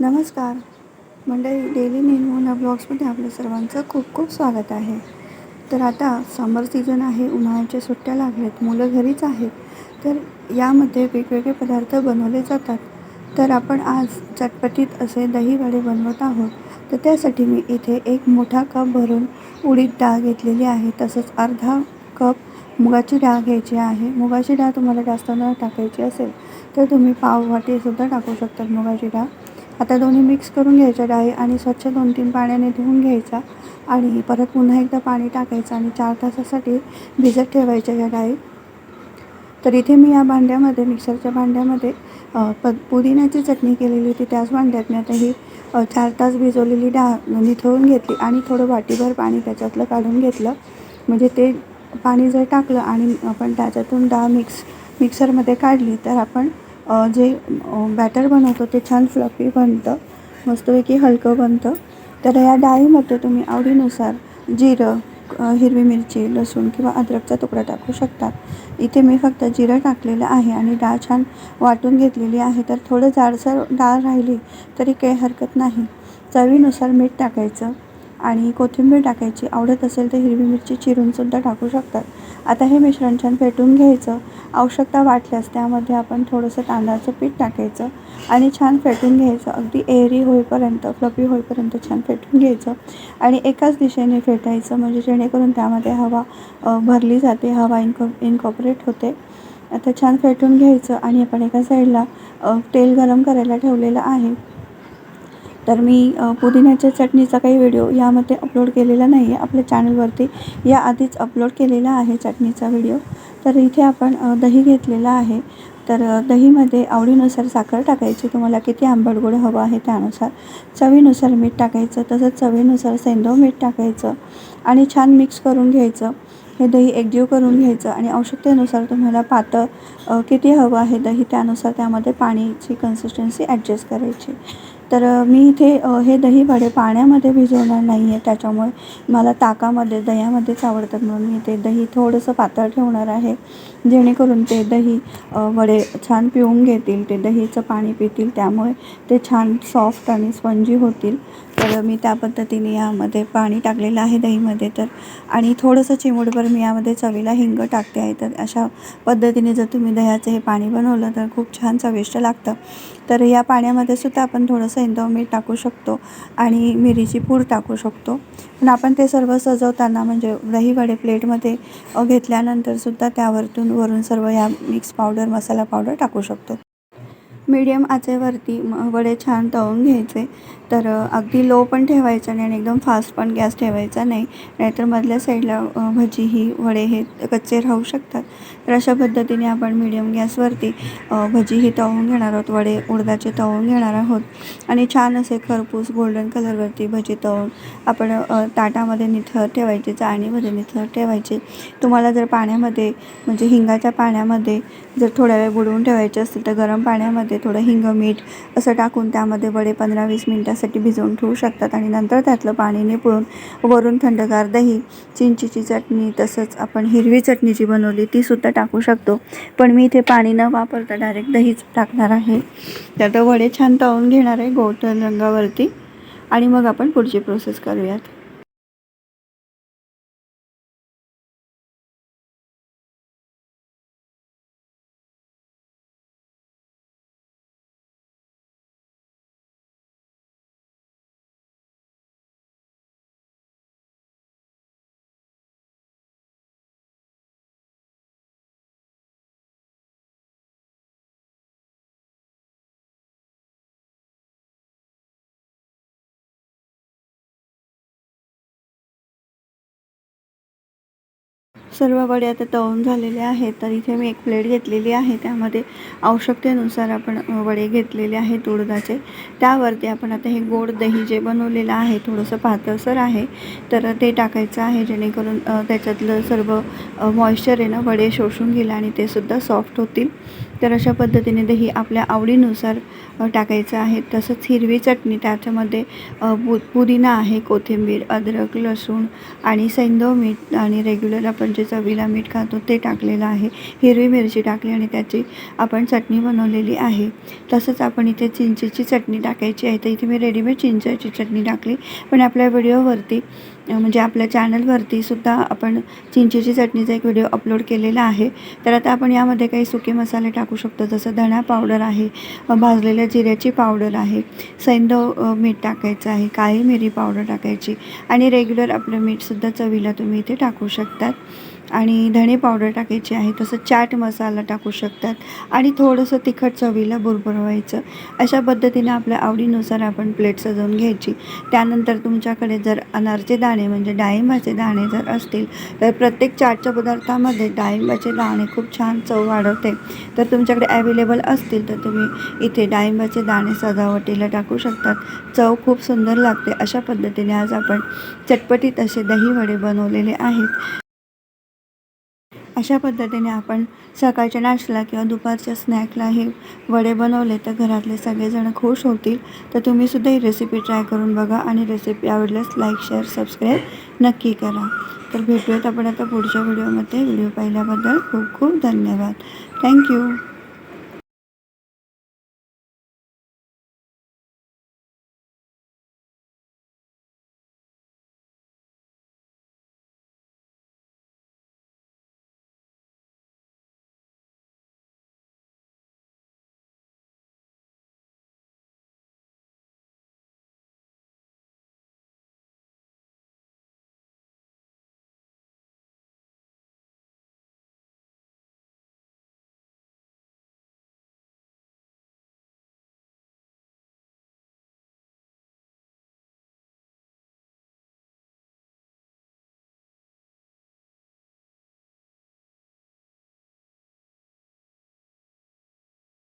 नमस्कार. मंडळी डेली निर्मोना ब्लॉग्समध्ये आपलं सर्वांचं खूप खूप स्वागत आहे. तर आता समर सीझन आहे उन्हाळ्याच्या सुट्ट्या लागल्यात मुलं घरीच आहेत. तर यामध्ये वेगवेगळे पदार्थ बनवले जातात. तर आपण आज चटपटीत असे दही वडे बनवत आहोत. तर त्यासाठी मी इथे एक मोठा कप भरून उडीद डाळ घेतलेली आहे. तसंच अर्धा कप मुगाची डाळ घ्यायची आहे. मुगाची डाळ तुम्हाला जास्त न टाकायची असेल तर तुम्ही पाव वाटीसुद्धा टाकू शकतात मुगाची डाळ. आता दोन्ही मिक्स करून घ्यायच्या डाळी आणि स्वच्छ दोन तीन पाण्याने धुवून घ्यायचा आणि परत पुन्हा एकदा पाणी टाकायचं आणि चार तासासाठी भिजत ठेवायच्या या डाळी. तर इथे मी या भांड्यामध्ये मिक्सरच्या भांड्यामध्ये प पुदिन्याची चटणी केलेली होती त्याच भांड्यात मी आता ही चार तास भिजवलेली डाळ निथळून घेतली आणि थोडं वाटीभर पाणी त्याच्यातलं काढून घेतलं. म्हणजे ते पाणी जर टाकलं आणि आपण त्याच्यातून डाळ मिक्स मिक्सरमध्ये काढली तर आपण जे बॅटर बनवतो ते छान फ्लफी बनतं मस्तपैकी हलकं बनतं. तर या डाळीमध्ये तुम्ही आवडीनुसार जिरं हिरवी मिरची लसूण किंवा अद्रकचा तुकडा टाकू शकता. इथे मी फक्त जिरं टाकलेलं आहे आणि डाळ छान वाटून घेतलेली आहे. तर थोडं जाडसर डाळ राहिली तरी काही हरकत नाही. चवीनुसार मीठ टाकायचं. आणि कोथिंबीर टाकायची. आवडत असेल तर हिरवी मिरची चिरूनसुद्धा टाकू शकतात. आता हे मिश्रण छान फेटून घ्यायचं. आवश्यकता वाटल्यास त्यामध्ये आपण थोडंसं तांदळाचं पीठ टाकायचं आणि छान फेटून घ्यायचं. अगदी एअरी होईपर्यंत फ्लपी होईपर्यंत छान फेटून घ्यायचं आणि एकाच दिशेने फेटायचं. म्हणजे जेणेकरून त्यामध्ये हवा भरली जाते हवा इनको इनकॉपरेट होते. आता छान फेटून घ्यायचं आणि आपण एका साईडला तेल गरम करायला ठेवलेलं आहे. तर मी पुदिन्याच्या चटणीचा काही व्हिडिओ यामध्ये अपलोड केलेला नाही आहे आपल्या चॅनलवरती याआधीच अपलोड केलेला आहे चटणीचा व्हिडिओ. तर इथे आपण दही घेतलेला आहे. तर दहीमध्ये आवडीनुसार साखर टाकायची. तुम्हाला किती आंबट गोड हवं आहे त्यानुसार. चवीनुसार मीठ टाकायचं तसंच चवीनुसार सेंदव मीठ टाकायचं आणि छान मिक्स करून घ्यायचं. हे दही एकजीव करून घ्यायचं आणि आवश्यकतेनुसार तुम्हाला पातळ किती हवं आहे दही त्यानुसार त्यामध्ये पाणीची कन्सिस्टन्सी ॲडजस्ट करायची. तर मी इथे हे दही वडे पाण्यामध्ये भिजवणार नाही आहे त्याच्यामुळे मला ताकामध्ये दह्यामध्येच आवडतात म्हणून मी ते दही थोडंसं पातळ ठेवणार आहे. जेणेकरून ते दही वडे छान पिऊन घेतील ते दहीचं पाणी पितील त्यामुळे ते छान सॉफ्ट आणि स्पंजी होतील. तर मी त्या पद्धतीने यामध्ये पाणी टाकलेलं आहे दहीमध्ये तर आणि थोडंसं चिमूटभर मी यामध्ये चवीला हिंग टाकते आहे. तर अशा पद्धतीने जर तुम्ही दह्याचं हे पाणी बनवलं तर खूप छान चविष्ट लागतं. तर या पाण्यामध्ये सुद्धा आपण थोडंसं इंदव मीठ टाकू शकतो आणि मिरीची पूड टाकू शकतो. पण आपण ते सर्व सजवताना म्हणजे दही वडे प्लेटमध्ये घेतल्यानंतर घेतल्यानंतरसुद्धा त्यावरतून वरून सर्व या मिक्स पावडर मसाला पावडर टाकू शकतो. मीडियम आचेवरती वडे छान तळून घ्यायचे. तर अगदी लो पण ठेवायचं नाही आणि एकदम फास्ट पण गॅस ठेवायचा नाही. नाहीतर मधल्या साईडला भजी ही वडे हे कच्चे राहू शकतात. तर अशा पद्धतीने आपण मीडियम गॅसवरती भजी ही तळून घेणार आहोत. वडे उडदाचे तळून घेणार आहोत. आणि छान असे खरपूस गोल्डन कलरवरती भजी तळून आपण ताटामध्ये निथळ ठेवायचे चाळणीमध्ये निथळ ठेवायचे. तुम्हाला जर पाण्यामध्ये म्हणजे हिंगाच्या पाण्यामध्ये जर थोड्या वेळ बुडवून ठेवायचे असतील तर गरम पाण्यामध्ये थोडं हिंग मीठ असं टाकून त्यामध्ये वडे पंधरा वीस मिनटासाठी भिजवून ठेवू शकतात. आणि नंतर त्यातलं पाणी निपळून वरून थंडगार दही चिंचीची चटणी तसंच आपण हिरवी चटणी जी बनवली तीसुद्धा टाकू शकतो. पण मी इथे पाणी न वापरता डायरेक्ट दहीच टाकणार आहे. त्यात वडे छान तळून घेणार आहे गोल्डन रंगावरती. आणि मग आपण पुढची प्रोसेस करूयात. सर्व वडे आता तळून झालेले आहेत. तर इथे मी एक प्लेट घेतलेली आहे. त्यामध्ये आवश्यकतेनुसार आपण वडे घेतलेले आहेत उडदाचे. त्यावरती आपण आता हे गोड दही जे बनवलेलं आहे थोडंसं पातळसर आहे. तर ते टाकायचं आहे जेणेकरून त्याच्यातलं सर्व मॉइश्चर आहे ना वडे शोषून घेईल आणि ते सुद्धा सॉफ्ट होतील. तर अशा पद्धतीने दही आपल्या आवडीनुसार टाकायचं आहे. तसंच हिरवी चटणी त्याच्यामध्ये पु पुदिना आहे कोथिंबीर अद्रक लसूण आणि सैंदव मीठ आणि रेग्युलर आपण जे चवीला मीठ खातो ते टाकलेलं आहे. हिरवी मिरची टाकली आणि त्याची आपण चटणी बनवलेली आहे. तसंच आपण इथे चिंचेची चटणी टाकायची आहे. तर इथे मी रेडीमेड चिंचेची चटणी टाकली. पण आपल्या व्हिडिओवरती म्हणजे आपल्या चॅनलवरती सुद्धा आपण चिंचेची चटणीचा एक व्हिडिओ अपलोड केलेला आहे. तर आता आपण यामध्ये काही सुके मसाले टाकू शकतो जसं धणा पावडर आहे भाजलेल्या जिऱ्याची पावडर आहे सैंधव मीठ टाकायचं आहे काळी मिरी पावडर टाकायची आणि रेग्युलर आपलं मीठसुद्धा चवीला तुम्ही इथे टाकू शकतात. आणि धणे पावडर टाकायची आहे तसं चाट मसाला टाकू शकतात. आणि थोडंसं तिखट चवीला बुरबुरवायचं. अशा पद्धतीने आपल्या आवडीनुसार आपण प्लेट सजवून घ्यायची. त्यानंतर तुमच्याकडे जर अनारचे दाणे म्हणजे डाळिंबाचे दाणे जर असतील तर प्रत्येक चाटच्या पदार्थामध्ये डाळिंबाचे दाणे खूप छान चव वाढवते. तर तुमच्याकडे ॲवेलेबल असतील तर तुम्ही इथे डाळिंबाचे दाणे सजावटीला टाकू शकतात. चव खूप सुंदर लागते. अशा पद्धतीने आज आपण चटपटीत असे दही वडे बनवलेले आहेत. अशा पद्धतीने आपण सकाळच्या नाश्त्याला किंवा दुपारच्या स्नॅकला हे वडे बनवले तर घरातले सगळेजण खुश होतील. तर तुम्हीसुद्धा ही रेसिपी ट्राय करून बघा आणि रेसिपी आवडल्यास लाईक शेअर सबस्क्राईब नक्की करा. तर भेटूयात आपण आता पुढच्या व्हिडिओमध्ये व्हिडिओ पाहिल्याबद्दल खूप खूप धन्यवाद. थँक्यू